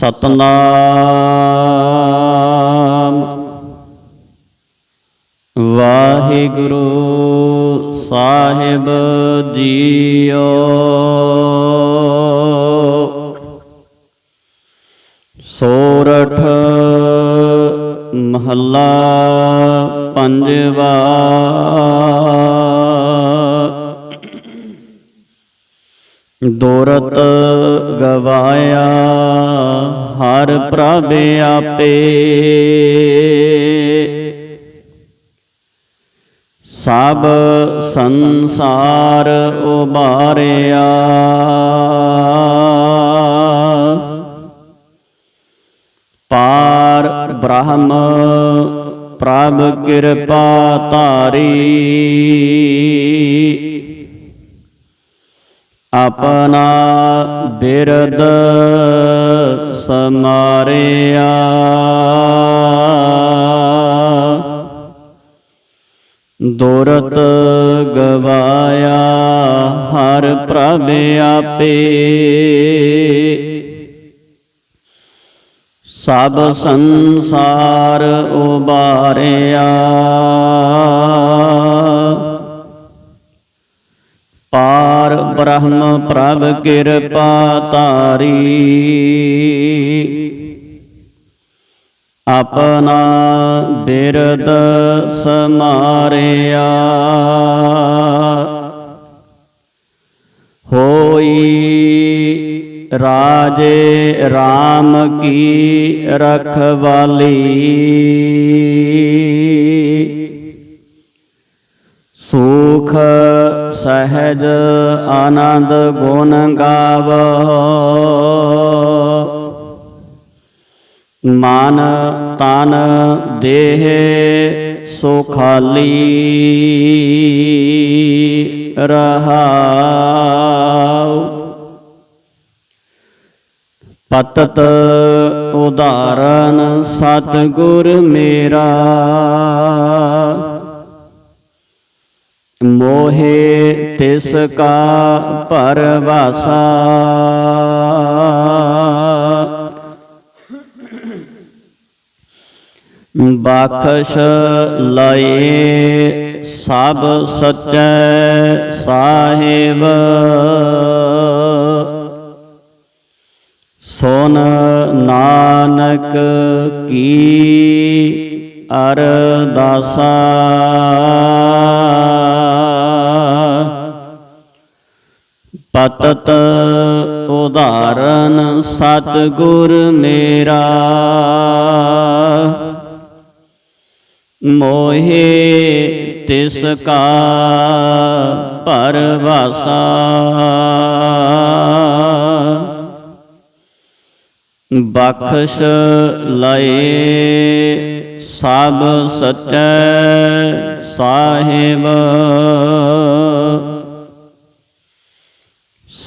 ਸਤਨਾਮ। ਵਾਹਿਗੁਰੂ ਸਾਹਿਬ ਜੀਓ। ਸੋਰਠ ਮਹੱਲਾ ਪੰਜਵਾ। ਦੁਰਤ ਗਵਾਇਆ ਹਰ ਪ੍ਰਭ ਆਪੇ। ਸਭ ਸੰਸਾਰ ਉਬਾਰਿਆ ਪਾਰ ਬ੍ਰਹਮ ਪ੍ਰਭ ਕਿਰਪਾ ਤਾਰੀ ਆਪਣਾ ਬਿਰਦ ਸਮਾਰਿਆ। ਦੁਰਤ ਗਵਾਇਆ ਹਰ ਪ੍ਰਭ ਆਪੇ। ਸਭ ਸੰਸਾਰ ਉਬਾਰਿਆ। ਪਾਰ ਬ੍ਰਹਮ ਪ੍ਰਭ ਕਿਰਪਾ ਤਾਰੀ ਆਪਣਾ ਬਿਰਦ ਸਮਾਰਿਆ। ਹੋਈ ਰਾਜੇ RAM ਕੀ ਰਖਵਾਲੀ। ਸੁਖ ਸਹਿਜ ਆਨੰਦ ਗੁਣ ਗਾਵੋ। ਮਨ ਤਨ ਦੇਹ ਸੁਖਾਲੀ ਰਹਾਉ। ਪਤਤ ਉਦਾਹਰਨ ਸਤਿਗੁਰ ਮੇਰਾ। ਮੋਹੇ ਤਿਸ ਕਾ ਪਰਵਾਸਾ। ਬਖਸ਼ ਲਏ ਸਭ ਸਚੈ ਸਾਹਿਬ। ਸੋਨ ਨਾਨਕ ਕੀ ਅਰਦਾਸਾ। ਪਤਤ ਉਦਾਹਰਨ ਸਤਿਗੁਰ ਮੇਰਾ। ਮੋਹੇ ਤਿਸ ਕਾ ਪਰਵਾਸਾ। ਬਖਸ਼ ਲਏ ਸਭ ਸਚੈ ਸਾਹਿਬ।